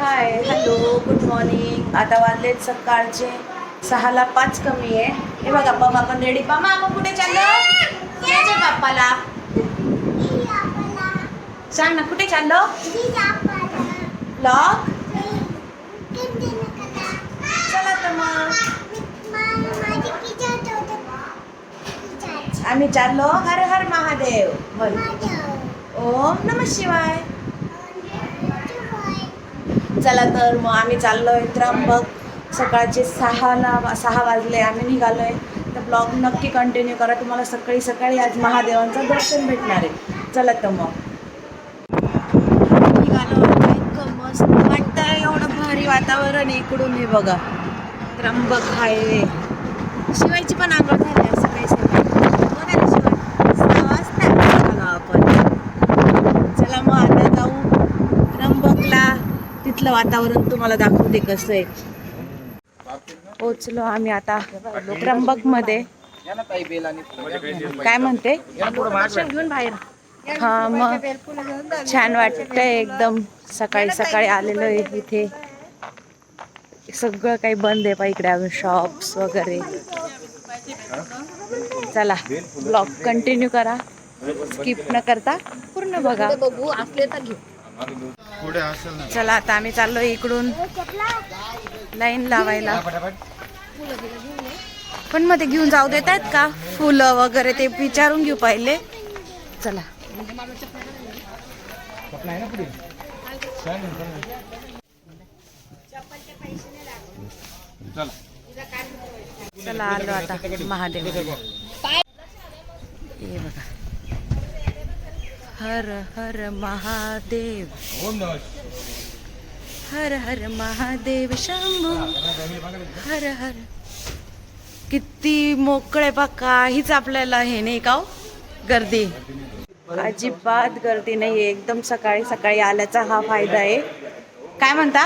Hi hello good morning. आता वाजलेत सकाळचे सहाला पाच कमी आहे. हे बघा पप्पा आपण रेडी पा मामा कुठे चाललो? यायचे बाप्पाला सांग ना कुठे चाललो? ब्लॉग चला तर मग. आम्ही चाललो. हर हर महादेव. ओम नम शिवाय. चला तर मग आम्ही चाललो आहे त्र्यंबक. सकाळचे सहाला सहा वाजले आम्ही निघालो आहे तर ब्लॉग नक्की कंटिन्यू करा. तुम्हाला सकाळी सकाळी आज महादेवांचं दर्शन भेटणार आहे. चला तर मग. निघालो इतकं मस्त वाटतंय एवढं भारी वातावरण इकडून. हे बघा. त्र्यंबक हायवे. शिवायची पण आंघोळ झाली असं काही सकाळी बघा ना शिवाय सहा वाजता निघालो आपण चला मग आता जाऊ त्र्यंबकला तिथलं वातावरण तुम्हाला दाखवते कसं आहे. पोचलो आम्ही आता त्र्यंबकमध्ये काय म्हणते? घेऊन बाहेर. हा मग छान वाटतंय एकदम. सकाळी सकाळी आलेलो आहे इथे. सगळं काही बंद आहे पा इकडे अजून शॉप्स वगैरे. चला ब्लॉग कंटिन्यू करा. स्किप न करता पूर्ण बघा. बघू असले तर घेऊ. चला आता आम्ही चाललो इकडून. लाईन लावायला. पण मध्ये घेऊन जाऊ देत आहेत का? फुलं वगैरे ते विचारून घेऊ पहिले. चला. चला आलो आता महादेव हे बघा. हर हर महादेव। हर हर महादेव शंभू। हर हर। किती मोकळे बा काहीच आपल्याला हे नाही का हो? गर्दी. अजिबात गर्दी नाही एकदम सकाळी सकाळी आल्याचा हा फायदा आहे. काय म्हणता?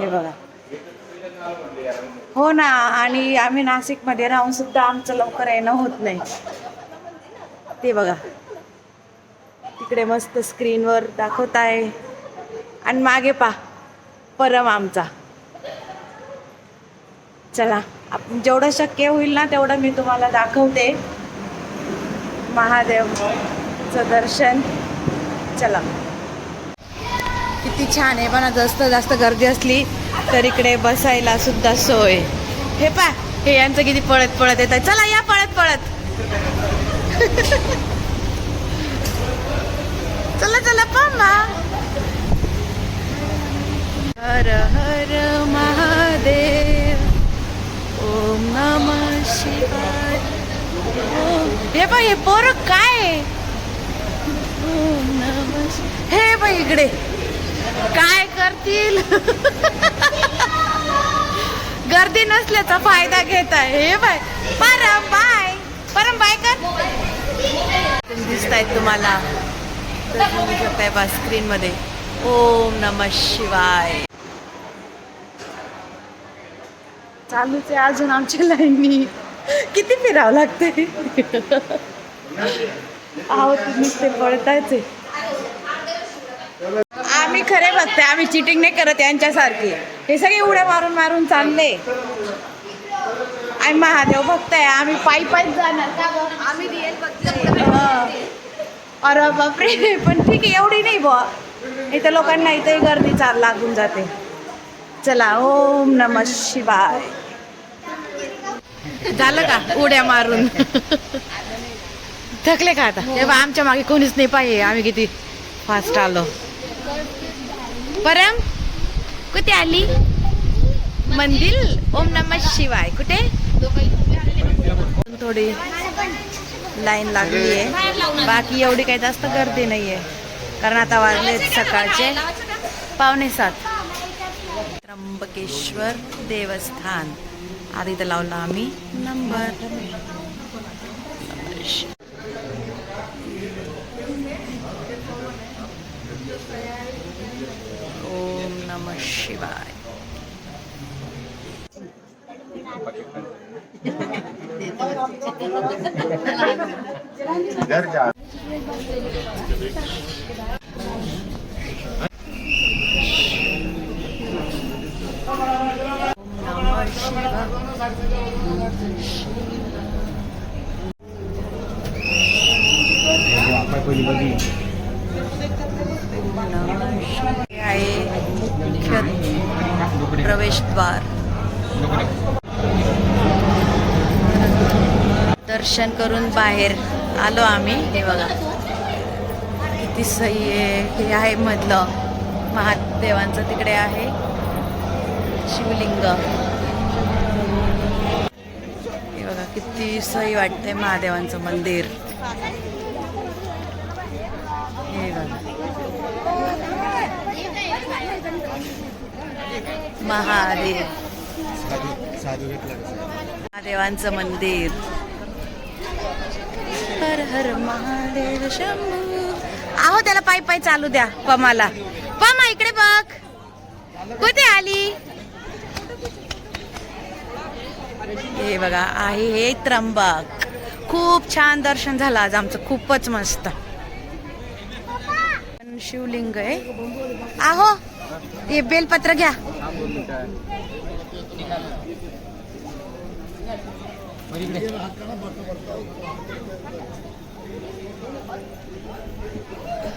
हे बघा. हो ना आणि आम्ही नाशिकमध्ये राहून सुद्धा आमचं लवकर येणं होत नाही. ते बघा. इकडे मस्त स्क्रीनवर दाखवत आहे आणि मागे पा परम आमचा. चला आपण जेवढं शक्य होईल ना तेवढं मी तुम्हाला दाखवते. महादेवचं दर्शन. चला. किती छान आहे पण जास्त जास्त गर्दी असली तर इकडे बसायला सुद्धा सोय. हे पा हे यांचं किती पळत पळत येत आहे चला या पळत पळत चला चला पम्मा हर हर महादेव. ओम नम शिवाय. हे बाई हे पोरं काय? ओम नमः हे बाई इकडे. काय करतील? गर्दी नसल्याचा फायदा घेत आहे. हे बाय परम बाय परम बाय कर. दिसत आहेत तुम्हाला. तर बघू शकताय बा स्क्रीन मध्ये ओम नम शिवाय. चालूच आहे अजून आमच्या लाईननी किती फिरावं लागते आहो तुम्ही ते पळतायच आम्ही खरे बघते आम्ही चिटिंग नाही करत यांच्यासारखी. हे सगळे उड्या मारून मारून चालले. आम्ही महादेव भक्त आहे आम्ही पायी पायीच जाणार? आम्ही रिअल. अरे बापरे पण ठीक आहे एवढी नाही बुवा. इथं लोकांना इथे गर्दी चाल लागून जाते. चला ओम नम शिवाय. झालं का उड्या मारून? थकले का आता? तेव्हा आमच्या मागे कोणीच नाही पाहिजे आम्ही किती फास्ट आलो. परम कुठे आली? मंदिर? ओम नम शिवाय. कुठे? थोडी लाईन लागली आहे बाकी एवढी काही जास्त गर्दी नाही आहे कारण आता वाजले सकाळचे पावणे सात. त्र्यंबकेश्वर देवस्थान. आधी तर लावला आम्ही. नंबर. दर्जा आहे प्रवेशद्वार. दर्शन करून बाहेर. आलो आम्ही. हे बघा. किती सही आहे. हे आहे मधलं. महादेवांचं तिकडे आहे. शिवलिंग. हे बघा किती सही वाटते महादेवांचं मंदिर. हे बघा. महादेव. महादेवांचं मंदिर. हर हर महादेव शंभू. आहो त्याला पायी पाय चालू द्या पमाला. पमा इकडे बघ. कुठे आली? हे बघा आहे हे त्र्यंबक. खूप छान दर्शन झालं आज आमचं खूपच मस्त. शिवलिंग आहे. आहो हे बेलपत्र घ्या.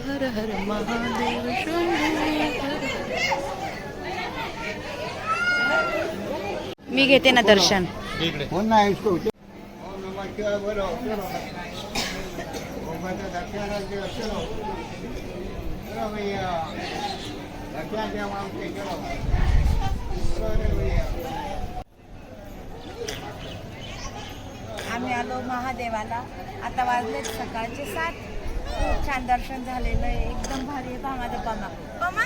हर हर महादेव शंभू मी घेते ना दर्शन कोण नाही इसको ओम नमः शिवाय बोलो चलो ओम भद्र दक्षिणा देव चलो चलो भैया दक्षिणा देव आमचे चलो चलो रे भैया आम्ही आलो महादेवाला. आता वाजले सकाळचे सात. खूप छान दर्शन झालेलं आहे. एकदम भारी आहे. भामाचं पमा. पमा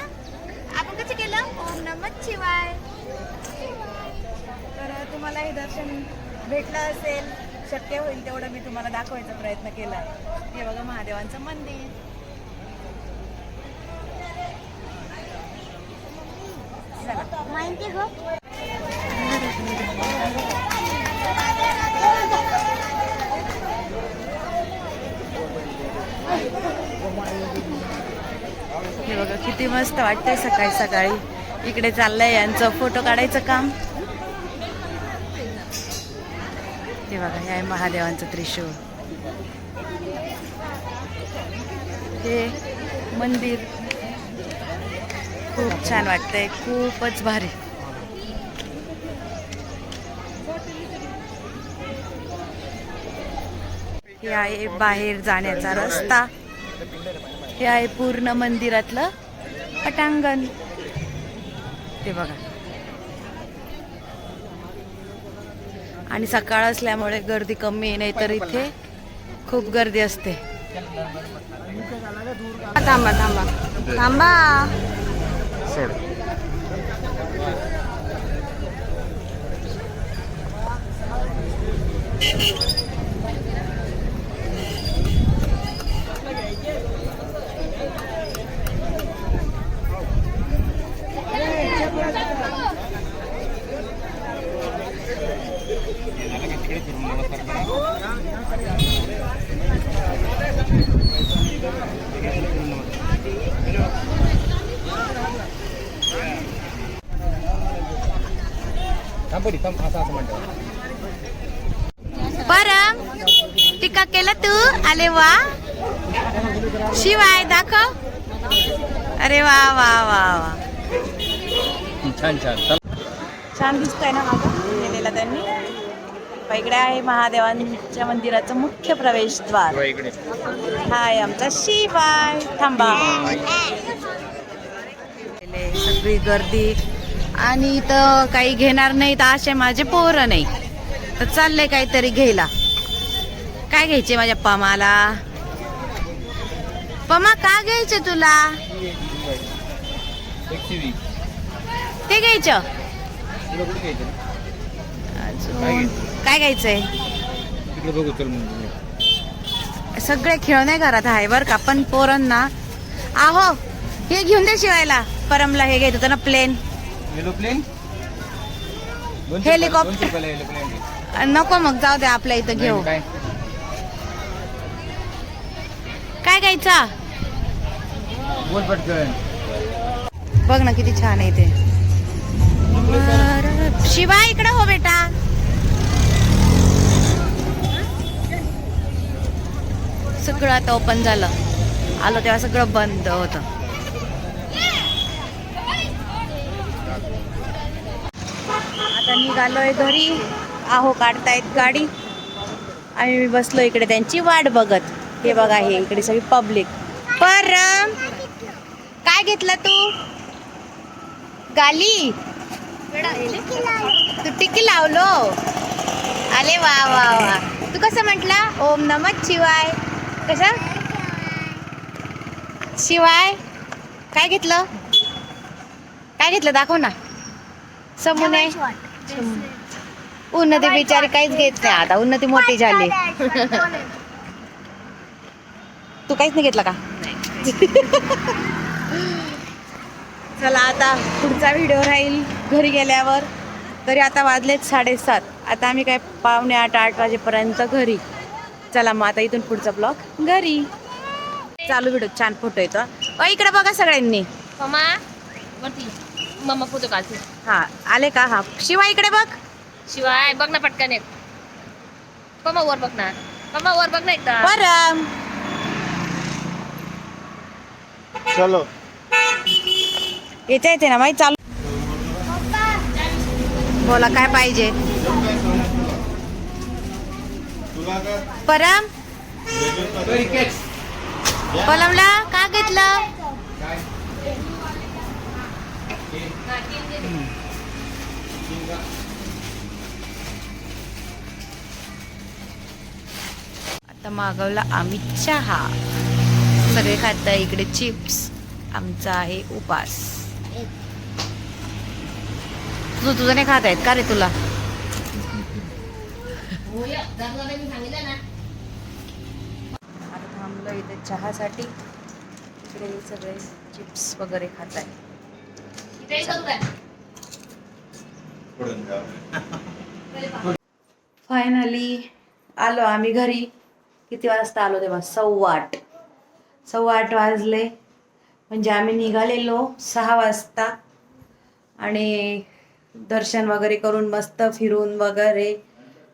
आपण कसं केलं? ओम नमत शिवाय. तर तुम्हाला हे दर्शन भेटलं असेल शक्य होईल तेवढं मी तुम्हाला दाखवायचा प्रयत्न केला आहे. हे बघा महादेवांचं मंदिर. चला. माहिती हो? हे बघा किती मस्त वाटतंय सकाळी सकाळी. इकडे चाललंय यांचं फोटो काढायचं काम. हे बघा हे आहे महादेवांचं त्रिशूळ. हे मंदिर. खूप छान वाटतंय खूपच भारी. हे आहे बाहेर जाण्याचा रस्ता. हे आहे पूर्ण मंदिरातलं पटांगण. ते बघा. आणि सकाळ असल्यामुळे गर्दी कमी नाही तर इथे खूप गर्दी असते. थांबा थांबा. थांबा. सोड. परम टीका केलं तू? आले वा. शिवाय दाखव. अरे वा वा वा वा. छान छान. छान दिसतोय ना माझा केलेला त्यांनी. इकडे आहे महादेवांच्या मंदिराचं मुख्य प्रवेशद्वार. हा आहे आमचा शिवाय. थांबा. सगळी गर्दी आणि इथं काही घेणार नाही तर असे माझे पोरं नाही. तर चाललंय काहीतरी घ्यायला. काय घ्यायचे माझ्या पमाला? पमा का घ्यायचे तुला? ते घ्यायचं? अजून काय घ्यायचंय? सगळे खेळणे घरात आहे बरं का पण पोरांना. आहो हे घेऊन दे शिवायला. परमला हे घेत होतं ना प्लेन एरोप्लेन हेलिकॉप्टर. नको मग जाऊ दे आपल्या इथं घेऊ. काय? काय घ्यायचा बोल पटकन. बघ ना किती छान आहे ते. शिवा इकडे हो बेटा. सगळं आता ओपन झालं. आलो तेव्हा सगळं बंद होतं. निघालोय घरी. आहो काढतायत गाडी. आणि मी बसलो इकडे त्यांची वाट बघत. हे बघा हे इकडे सगळी पब्लिक पर काय घेतलं तू? गाली. तू टिकी लावलो. अरे वा वा वा. तू कसं म्हटला? ओम नमः शिवाय. कसं? शिवाय. काय घेतलं? काय घेतलं? दाखव ना. समूने उन्नती बिचारी काहीच घेत नाही आता. उन्नती मोठी झाली. तू काहीच नाही घेतला का? चला आता पुढचा व्हिडिओ राहील घरी गेल्यावर. तरी आता वाजलेत साडेसात. आता आम्ही काय पावणे आठ आठ वाजेपर्यंत घरी. चला मग आता इथून पुढचा ब्लॉग घरी. चालू व्हिडिओ छान फोटो येतो. इकडे बघा सगळ्यांनी. मम्मा फोटो काढते. हा आले का? हा. शिवा इकडे बघ. शिवाय बघ ना पटकन एक. मम्मा वर बघ ना. मम्मा वर बघ ना एकदा. बरं चलो. येते येते ना माहिती चालू. बोला काय पाहिजे? परम? पलमला का घेतलं? आता मागवला आम्ही चहा. सगळे खात इकडे चिप्स. आमचा आहे उपास. तू तुझं नाही खात आहेत का रे तुला? आता थांबलो इथे चहासाठी. इकडे सगळे चिप्स वगैरे खात आहे फायनली आलो आम्ही घरी. किती वाजता आलो तेव्हा? सव्वा आठ सव्वा आठ वाजले. म्हणजे आम्ही निघालेलो सहा वाजता. आणि दर्शन वगैरे करून मस्त फिरून वगैरे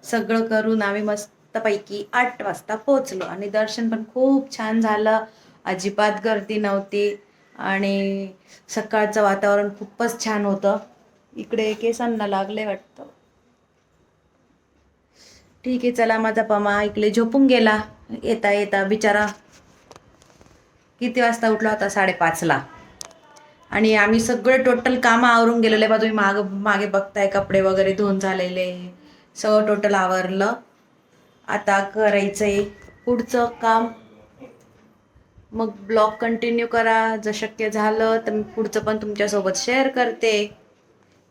सगळं करून आम्ही मस्तपैकी आठ वाजता पोचलो आणि दर्शन पण खूप छान झालं. अजिबात गर्दी नव्हती. आणि सकाळचं वातावरण खूपच छान होतं. इकडे केसांना लागले वाटतं. ठीक आहे चला माझा पमा इकडे झोपून गेला. येता येता बिचारा किती वाजता उठला होता? साडेपाचला. आणि आम्ही सगळे टोटल कामं आवरून गेलेले बा तुम्ही माग मागे बघताय कपडे वगैरे धुवून झालेले. सगळं टोटल आवरलं. आता करायचंय पुढचं काम. मग ब्लॉग कंटिन्यू करा. जर शक्य झालं तर मी पुढचं पण तुमच्यासोबत शेअर करते.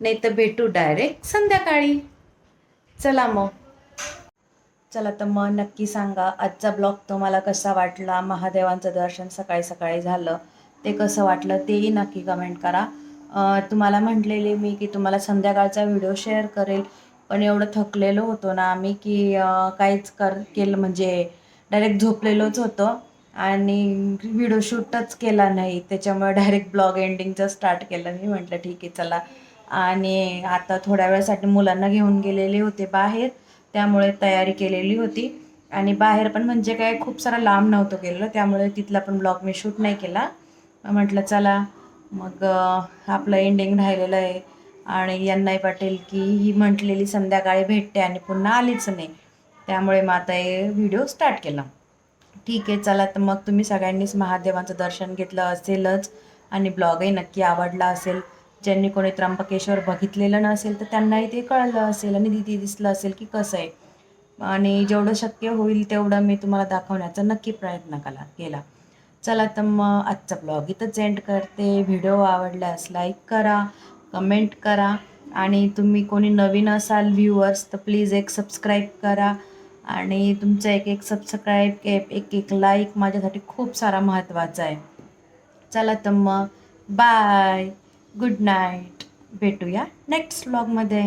नाही तर भेटू डायरेक्ट संध्याकाळी. चला मग. चला तर मग नक्की सांगा आजचा ब्लॉग तुम्हाला कसा वाटला? महादेवांचं दर्शन सकाळी सकाळी झालं. ते कसं वाटलं तेही नक्की कमेंट करा. तुम्हाला म्हटलेले मी की तुम्हाला संध्याकाळचा व्हिडिओ शेअर करेल. पण एवढं थकलेलो होतो ना आम्ही की काहीच कर केलं म्हणजे डायरेक्ट झोपलेलोच होतं. आणि व्हिडिओ शूटच केला नाही. त्याच्यामुळे डायरेक्ट ब्लॉग एंडिंगचं स्टार्ट केलं. मी म्हटलं ठीक आहे चला. आणि आता थोड्या वेळासाठी मुलांना घेऊन गेलेले होते बाहेर. त्यामुळे तयारी केलेली होती. आणि बाहेर पण म्हणजे काय खूप सारा लांब नव्हतं केलेलं त्यामुळे तिथला पण ब्लॉग मी शूट नाही केला. म्हटलं चला. मग आपलं एंडिंग राहिलेलं आहे. आणि यांनाही वाटेल की ही म्हटलेली संध्याकाळी भेटते आणि पुन्हा आलीच नाही. त्यामुळे मग आता हे व्हिडिओ स्टार्ट केला. ठीक आहे चला तर मग तुम्ही सगळ्यांनीच महादेवांचं दर्शन घेतलं असेलच आणि ब्लॉगही नक्की आवडला असेल. ज्यांनी कोणी त्र्यंबकेश्वर बघितलेलं नसेल तर त्यांनाही ते कळलं असेल आणि दिदी दिसलं असेल की कसं आहे. आणि जेवढं शक्य होईल तेवढं मी तुम्हाला दाखवण्याचा नक्की प्रयत्न कला केला. चला तर मग आजचा ब्लॉग इथंच एंड करते. व्हिडिओ आवडल्यास लाईक करा कमेंट करा आणि तुम्ही कोणी नवीन असाल व्ह्यूअर्स तर प्लीज एक सबस्क्राईब करा. आणि तुमचं एक एक सबस्क्राईब एक एक एक लाईक माझ्यासाठी खूप सारा महत्त्वाचा आहे. चला तर मग बाय गुड नाईट भेटूया नेक्स्ट व्लॉगमध्ये